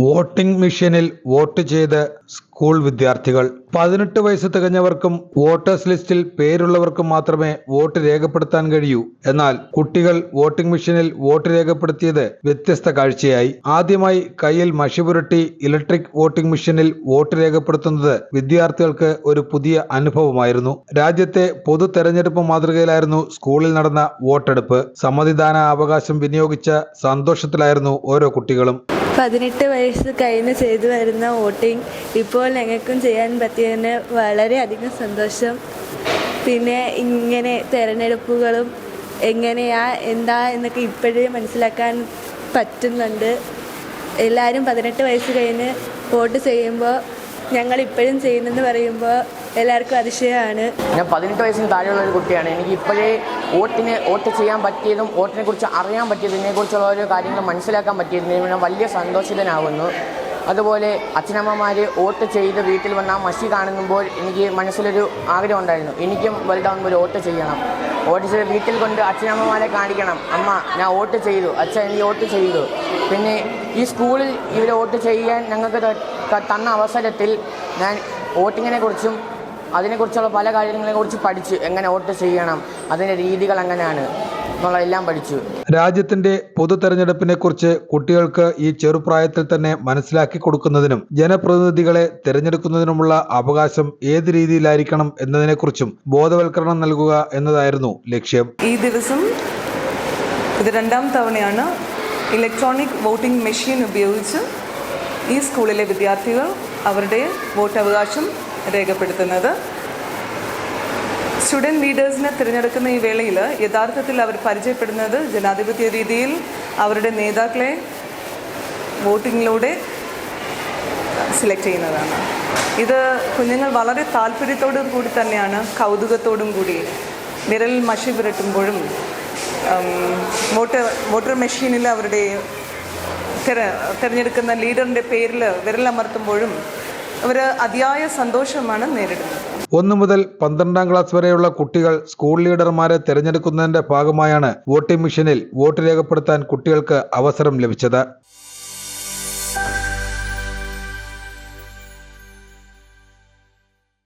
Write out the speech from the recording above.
Voting മെഷീനിൽ vote ചെയ്ത് school വിദ്യാർത്ഥികൾ. പതിനെട്ട് വയസ്സ് തികഞ്ഞവർക്കും വോട്ടേഴ്സ് ലിസ്റ്റിൽ പേരുള്ളവർക്കും മാത്രമേ വോട്ട് രേഖപ്പെടുത്താൻ കഴിയൂ. എന്നാൽ കുട്ടികൾ വോട്ടിംഗ് മെഷീനിൽ വോട്ട് രേഖപ്പെടുത്തിയത് വ്യത്യസ്ത കാഴ്ചയായി. ആദ്യമായി കയ്യിൽ മഷി പുരട്ടി ഇലക്ട്രിക് വോട്ടിംഗ് മെഷീനിൽ വോട്ട് രേഖപ്പെടുത്തുന്നത് വിദ്യാർത്ഥികൾക്ക് ഒരു പുതിയ അനുഭവമായിരുന്നു. രാജ്യത്തെ പൊതു തെരഞ്ഞെടുപ്പ് മാതൃകയിലായിരുന്നു സ്കൂളിൽ നടന്ന വോട്ടെടുപ്പ്. സമ്മതിദാന അവകാശം വിനിയോഗിച്ച സന്തോഷത്തിലായിരുന്നു ഓരോ കുട്ടികളും. പതിനെട്ട് വയസ്സ് കഴിഞ്ഞ് ചെയ്തു വരുന്ന വോട്ടിംഗ് ഇപ്പോൾ ഞങ്ങൾക്കും ചെയ്യാൻ പറ്റിയതിന് വളരെയധികം സന്തോഷം. പിന്നെ ഇങ്ങനെ തിരഞ്ഞെടുപ്പുകളും എങ്ങനെയാ എന്താ എന്നൊക്കെ ഇപ്പോഴേ മനസ്സിലാക്കാൻ പറ്റുന്നുണ്ട്. എല്ലാവരും പതിനെട്ട് വയസ്സ് കഴിഞ്ഞ് വോട്ട് ചെയ്യുമ്പോൾ ഞങ്ങൾ ഇപ്പോഴും ചെയ്യുന്നെന്ന് പറയുമ്പോൾ എല്ലാവർക്കും അതിശയമാണ്. ഞാൻ പതിനെട്ട് വയസ്സിന് താഴെയുള്ള ഒരു കുട്ടിയാണ്. എനിക്ക് ഇപ്പോഴേ വോട്ടിന് വോട്ട് ചെയ്യാൻ പറ്റിയതും വോട്ടിനെ കുറിച്ച് അറിയാൻ പറ്റിയതിനെ കുറിച്ചുള്ള ഓരോ കാര്യങ്ങൾ മനസ്സിലാക്കാൻ പറ്റിയതിന് ഞാൻ വലിയ സന്തോഷിതനാകുന്നു അതുപോലെ അച്ഛനമ്മമാർ വോട്ട് ചെയ്ത് വീട്ടിൽ വന്ന ആ മഷി കാണുമ്പോൾ എനിക്ക് മനസ്സിലൊരു ആഗ്രഹം ഉണ്ടായിരുന്നു. എനിക്കും വലുതാകുമ്പോൾ ഒരു വോട്ട് ചെയ്യണം. വോട്ട് ചെയ്ത് വീട്ടിൽ കൊണ്ട് അച്ഛനമ്മമാരെ കാണിക്കണം. അമ്മ ഞാൻ വോട്ട് ചെയ്തു. അച്ഛൻ എനിക്ക് വോട്ട് ചെയ്തു. പിന്നെ ഈ സ്കൂളിൽ ഇവർ വോട്ട് ചെയ്യാൻ ഞങ്ങൾക്ക് തന്ന അവസരത്തിൽ ഞാൻ വോട്ടിങ്ങിനെ കുറിച്ചും അതിനെക്കുറിച്ചുള്ള പല കാര്യങ്ങളെക്കുറിച്ച് പഠിച്ചു എങ്ങനെ വോട്ട് ചെയ്യണം അതിന്റെ രീതികൾ എങ്ങനെയാണ് എന്നുള്ളതെല്ലാം പഠിച്ചു. രാജ്യത്തിന്റെ പൊതു തെരഞ്ഞെടുപ്പിനെ കുറിച്ച് കുട്ടികൾക്ക് ഈ ചെറുപ്രായത്തിൽ തന്നെ മനസ്സിലാക്കി കൊടുക്കുന്നതിനും ജനപ്രതിനിധികളെ തിരഞ്ഞെടുക്കുന്നതിനുമുള്ള അവകാശം ഏത് രീതിയിലായിരിക്കണം എന്നതിനെക്കുറിച്ചും ബോധവൽക്കരണം നൽകുക എന്നതായിരുന്നു ലക്ഷ്യം. ഈ ദിവസം ഇത് രണ്ടാം തവണയാണ് ഇലക്ട്രോണിക് വോട്ടിംഗ് മെഷീൻ ഉപയോഗിച്ച് ഈ സ്കൂളിലെ വിദ്യാർത്ഥികൾ അവരുടെ വോട്ടവകാശം രേഖപ്പെടുത്തുന്നത്. സ്റ്റുഡന്റ് ലീഡേഴ്സിനെ തിരഞ്ഞെടുക്കുന്ന ഈ വേളയിൽ യഥാർത്ഥത്തിൽ അവർ പരിചയപ്പെടുന്നത് ജനാധിപത്യ രീതിയിൽ അവരുടെ നേതാക്കളെ വോട്ടിങ്ങിലൂടെ സെലക്ട് ചെയ്യുന്നതാണ്. ഇത് കുഞ്ഞുങ്ങൾ വളരെ താല്പര്യത്തോടും കൂടി തന്നെയാണ് കൗതുകത്തോടും കൂടി വിരൽ മഷി പുരട്ടുമ്പോഴും വോട്ടർ വോട്ടർ മെഷീനിൽ അവരുടെ തിര തിരഞ്ഞെടുക്കുന്ന ലീഡറിന്റെ പേരിൽ വിരലമർത്തുമ്പോഴും അവർ അതിയായ സന്തോഷമാണ് നേരിടുന്നത്. ഒന്നു മുതൽ പന്ത്രണ്ടാം ക്ലാസ് വരെയുള്ള കുട്ടികൾ സ്കൂൾ ലീഡർമാരെ തിരഞ്ഞെടുക്കുന്നതിന്റെ ഭാഗമായാണ് വോട്ടിംഗ് മെഷീനിൽ വോട്ട് രേഖപ്പെടുത്താൻ കുട്ടികൾക്ക് അവസരം ലഭിച്ചത്.